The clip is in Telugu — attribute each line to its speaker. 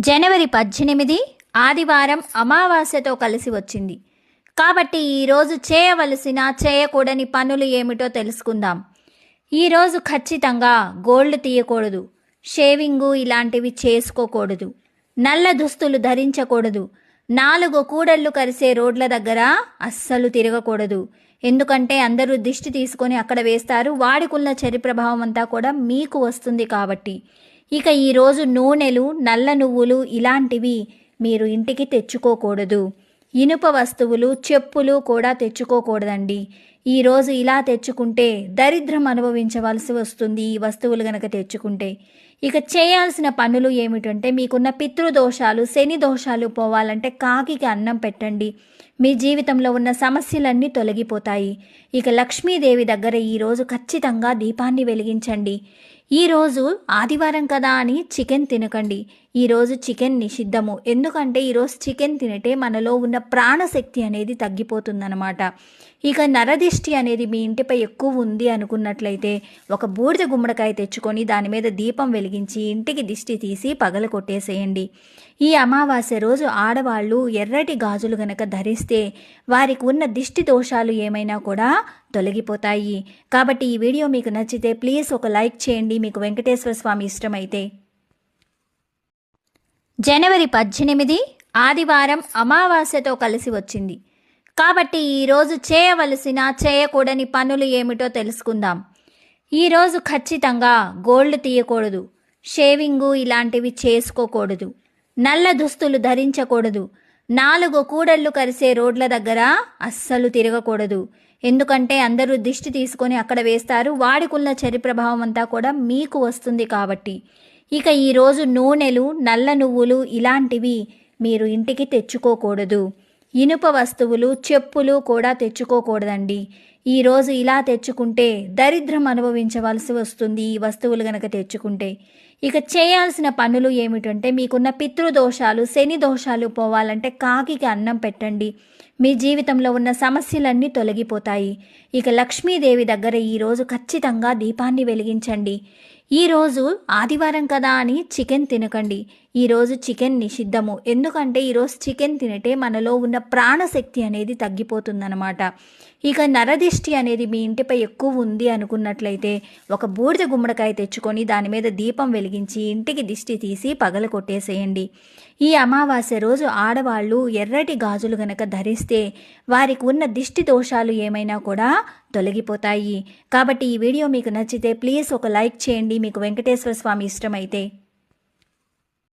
Speaker 1: జనవరి పద్దెనిమిది ఆదివారం అమావాస్యతో కలిసి వచ్చింది. కాబట్టి ఈరోజు చేయవలసిన చేయకూడని పనులు ఏమిటో తెలుసుకుందాం. ఈరోజు ఖచ్చితంగా గోల్డ్ తీయకూడదు. షేవింగు ఇలాంటివి చేసుకోకూడదు. నల్ల దుస్తులు ధరించకూడదు. నాలుగు కూడళ్ళు కరిసే రోడ్ల దగ్గర అస్సలు తిరగకూడదు. ఎందుకంటే అందరూ దిష్టి తీసుకొని అక్కడ వేస్తారు. వాడికున్న చెరి ప్రభావం అంతా కూడా మీకు వస్తుంది కాబట్టి. ఇక ఈరోజు నూనెలు నల్ల నువ్వులు ఇలాంటివి మీరు ఇంటికి తెచ్చుకోకూడదు. ఇనుప వస్తువులు చెప్పులు కూడా తెచ్చుకోకూడదండి. ఈరోజు ఇలా తెచ్చుకుంటే దరిద్రం అనుభవించవలసి వస్తుంది ఈ వస్తువులు గనక తెచ్చుకుంటే. ఇక చేయాల్సిన పనులు ఏమిటంటే మీకున్న పితృదోషాలు శని దోషాలు పోవాలంటే కాకికి అన్నం పెట్టండి. మీ జీవితంలో ఉన్న సమస్యలన్నీ తొలగిపోతాయి. ఇక లక్ష్మీదేవి దగ్గర ఈరోజు ఖచ్చితంగా దీపాన్ని వెలిగించండి. ఈరోజు ఆదివారం కదా అని చికెన్ తినకండి. ఈరోజు చికెన్ నిషిద్ధము. ఎందుకంటే ఈరోజు చికెన్ తినటే మనలో ఉన్న ప్రాణశక్తి అనేది తగ్గిపోతుందన్నమాట. ఇక నరదిష్టి అనేది మీ ఇంటిపై ఎక్కువ ఉంది అనుకున్నట్లయితే ఒక బూడిద గుమ్మడికాయ తెచ్చుకొని దాని మీద దీపం వెలిగించి ఇంటికి దిష్టి తీసి పగల కొట్టేసేయండి. ఈ అమావాస్య రోజు ఆడవాళ్ళు ఎర్రటి గాజులు గనక ధరిస్తే వారికి ఉన్న దిష్టి దోషాలు ఏమైనా కూడా తొలగిపోతాయి. కాబట్టి ఈ వీడియో మీకు నచ్చితే ప్లీజ్ ఒక లైక్ చేయండి. మీకు వెంకటేశ్వర స్వామి ఇష్టమైతే. జనవరి పద్దెనిమిది ఆదివారం అమావాస్యతో కలిసి వచ్చింది. కాబట్టి ఈరోజు చేయవలసిన చేయకూడని పనులు ఏమిటో తెలుసుకుందాం. ఈరోజు ఖచ్చితంగా గోల్డ్ తీయకూడదు. షేవింగు ఇలాంటివి చేసుకోకూడదు. నల్ల దుస్తులు ధరించకూడదు. నాలుగు కూడళ్ళు కరిసే రోడ్ల దగ్గర అస్సలు తిరగకూడదు. ఎందుకంటే అందరూ దిష్టి తీసుకొని అక్కడ వేస్తారు. వాడికున్న చరి ప్రభావం అంతా కూడా మీకు వస్తుంది కాబట్టి. ఇక ఈరోజు నూనెలు నల్ల నువ్వులు ఇలాంటివి మీరు ఇంటికి తెచ్చుకోకూడదు. ఇనుప వస్తువులు చెప్పులు కూడా తెచ్చుకోకూడదండి. ఈరోజు ఇలా తెచ్చుకుంటే దరిద్రం అనుభవించవలసి వస్తుంది ఈ వస్తువులు గనక తెచ్చుకుంటే. ఇక చేయాల్సిన పనులు ఏమిటంటే మీకున్న పితృదోషాలు శని దోషాలు పోవాలంటే కాకికి అన్నం పెట్టండి. మీ జీవితంలో ఉన్న సమస్యలన్నీ తొలగిపోతాయి. ఇక లక్ష్మీదేవి దగ్గర ఈరోజు ఖచ్చితంగా దీపాన్ని వెలిగించండి. ఈరోజు ఆదివారం కదా అని చికెన్ తినకండి. ఈరోజు చికెన్ నిషిద్ధము. ఎందుకంటే ఈరోజు చికెన్ తినటే మనలో ఉన్న ప్రాణశక్తి అనేది తగ్గిపోతుందన్నమాట. ఇక నరది అనేది మీ ఇంటిపై ఎక్కువ ఉంది అనుకున్నట్లయితే ఒక బూడిద గుమ్మడికాయ తెచ్చుకొని దాని మీద దీపం వెలిగించి ఇంటికి దిష్టి తీసి పగల కొట్టేసేయండి. ఈ అమావాస్య రోజు ఆడవాళ్ళు ఎర్రటి గాజులు గనక ధరిస్తే వారికి ఉన్న దిష్టి దోషాలు ఏమైనా కూడా తొలగిపోతాయి. కాబట్టి ఈ వీడియో మీకు నచ్చితే ప్లీజ్ ఒక లైక్ చేయండి. మీకు వెంకటేశ్వర స్వామి ఇష్టమైతే